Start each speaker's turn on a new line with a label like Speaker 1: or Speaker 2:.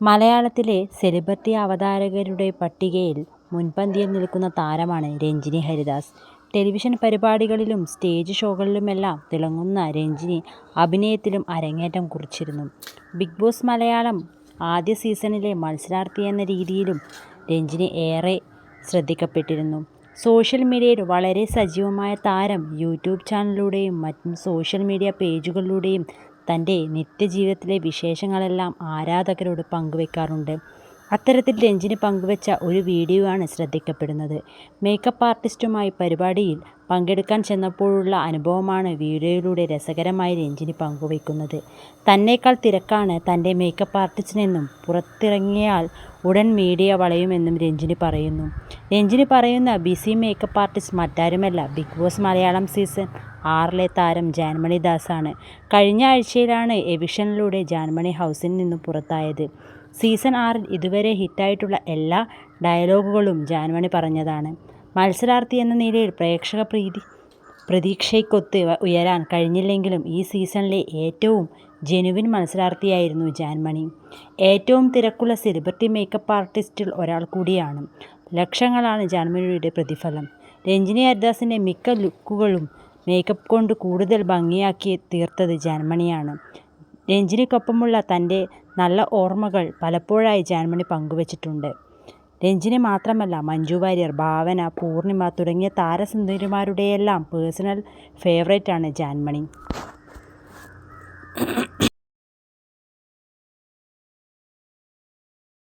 Speaker 1: മലയാളത്തിലെ സെലിബ്രിറ്റി അവതാരകരുടെ പട്ടികയിൽ മുൻപന്തിയിൽ നിൽക്കുന്ന താരമാണ് രഞ്ജിനി ഹരിദാസ്. ടെലിവിഷൻ പരിപാടികളിലും സ്റ്റേജ് ഷോകളിലുമെല്ലാം തിളങ്ങുന്ന രഞ്ജിനി അഭിനയത്തിലും അരങ്ങേറ്റം കുറിച്ചിരുന്നു. ബിഗ് ബോസ് മലയാളം ആദ്യ സീസണിലെ മത്സരാർത്ഥി എന്ന രീതിയിലും രഞ്ജിനി ഏറെ ശ്രദ്ധിക്കപ്പെട്ടിരുന്നു. സോഷ്യൽ മീഡിയയിൽ വളരെ സജീവമായ താരം യൂട്യൂബ് ചാനലിലൂടെയും മറ്റും സോഷ്യൽ മീഡിയ പേജുകളിലൂടെയും തന്റെ നിത്യജീവിതത്തിലെ വിശേഷങ്ങളെല്ലാം ആരാധകരോട് പങ്കുവെക്കാറുണ്ട്. അത്തരത്തിൽ രഞ്ജിനി പങ്കുവെച്ച ഒരു വീഡിയോ ആണ് ശ്രദ്ധിക്കപ്പെടുന്നത്. മേക്കപ്പ് ആർട്ടിസ്റ്റുമായി പരിപാടിയിൽ പങ്കെടുക്കാൻ ചെന്നപ്പോഴുള്ള അനുഭവമാണ് വീഡിയോയിലൂടെ രസകരമായി രഞ്ജിനി പങ്കുവയ്ക്കുന്നത് തന്നേക്കാൾ തിരക്കാണ് തന്റെ മേക്കപ്പ് ആർട്ടിസ്റ്റിനെന്നും പുറത്തിറങ്ങിയാൽ ഉടൻ മീഡിയ വളയുമെന്നും രഞ്ജിനി പറയുന്നു. രഞ്ജിനി പറയുന്ന ബിസി മേക്കപ്പ് ആർട്ടിസ്റ്റ് മറ്റാരുമല്ല ബിഗ് ബോസ് മലയാളം സീസൺ ആറിലെ താരം ജാൻമണി ദാസാണ്. കഴിഞ്ഞ ആഴ്ചയിലാണ് എവിഷനിലൂടെ ജാൻമണി ഹൗസിൽ നിന്നും പുറത്തായത്. സീസൺ ആറിൽ ഇതുവരെ ഹിറ്റായിട്ടുള്ള എല്ലാ ഡയലോഗുകളും ജാൻമണി പറഞ്ഞതാണ്. മത്സരാർത്ഥി എന്ന നിലയിൽ പ്രേക്ഷക പ്രീതി പ്രതീക്ഷയ്ക്കൊത്ത് ഉയരാൻ കഴിഞ്ഞില്ലെങ്കിലും ഈ സീസണിലെ ഏറ്റവും ജെനുവിൻ മത്സരാർത്ഥിയായിരുന്നു ജാൻമണി. ഏറ്റവും തിരക്കുള്ള സെലിബ്രിറ്റി മേക്കപ്പ് ആർട്ടിസ്റ്റിൽ ഒരാൾ കൂടിയാണ്. ലക്ഷങ്ങളാണ് ജാൻമണിയുടെ പ്രതിഫലം. രഞ്ജിനി ഹരിദാസിന്റെ മിക്ക ലുക്കുകളും മേക്കപ്പ് കൊണ്ട് കൂടുതൽ ഭംഗിയാക്കി തീർത്തത് ജാൻമണിയാണ്. രഞ്ജിനിക്കൊപ്പമുള്ള തന്റെ നല്ല ഓർമ്മകൾ പലപ്പോഴായി ജാൻമണി പങ്കുവെച്ചിട്ടുണ്ട്. രഞ്ജിനി മാത്രമല്ല മഞ്ജു വാര്യർ, ഭാവന, പൂർണിമ തുടങ്ങിയ താരസുന്ദരിമാരുടെയെല്ലാം പേഴ്സണൽ ഫേവറേറ്റാണ് ജാൻമണി.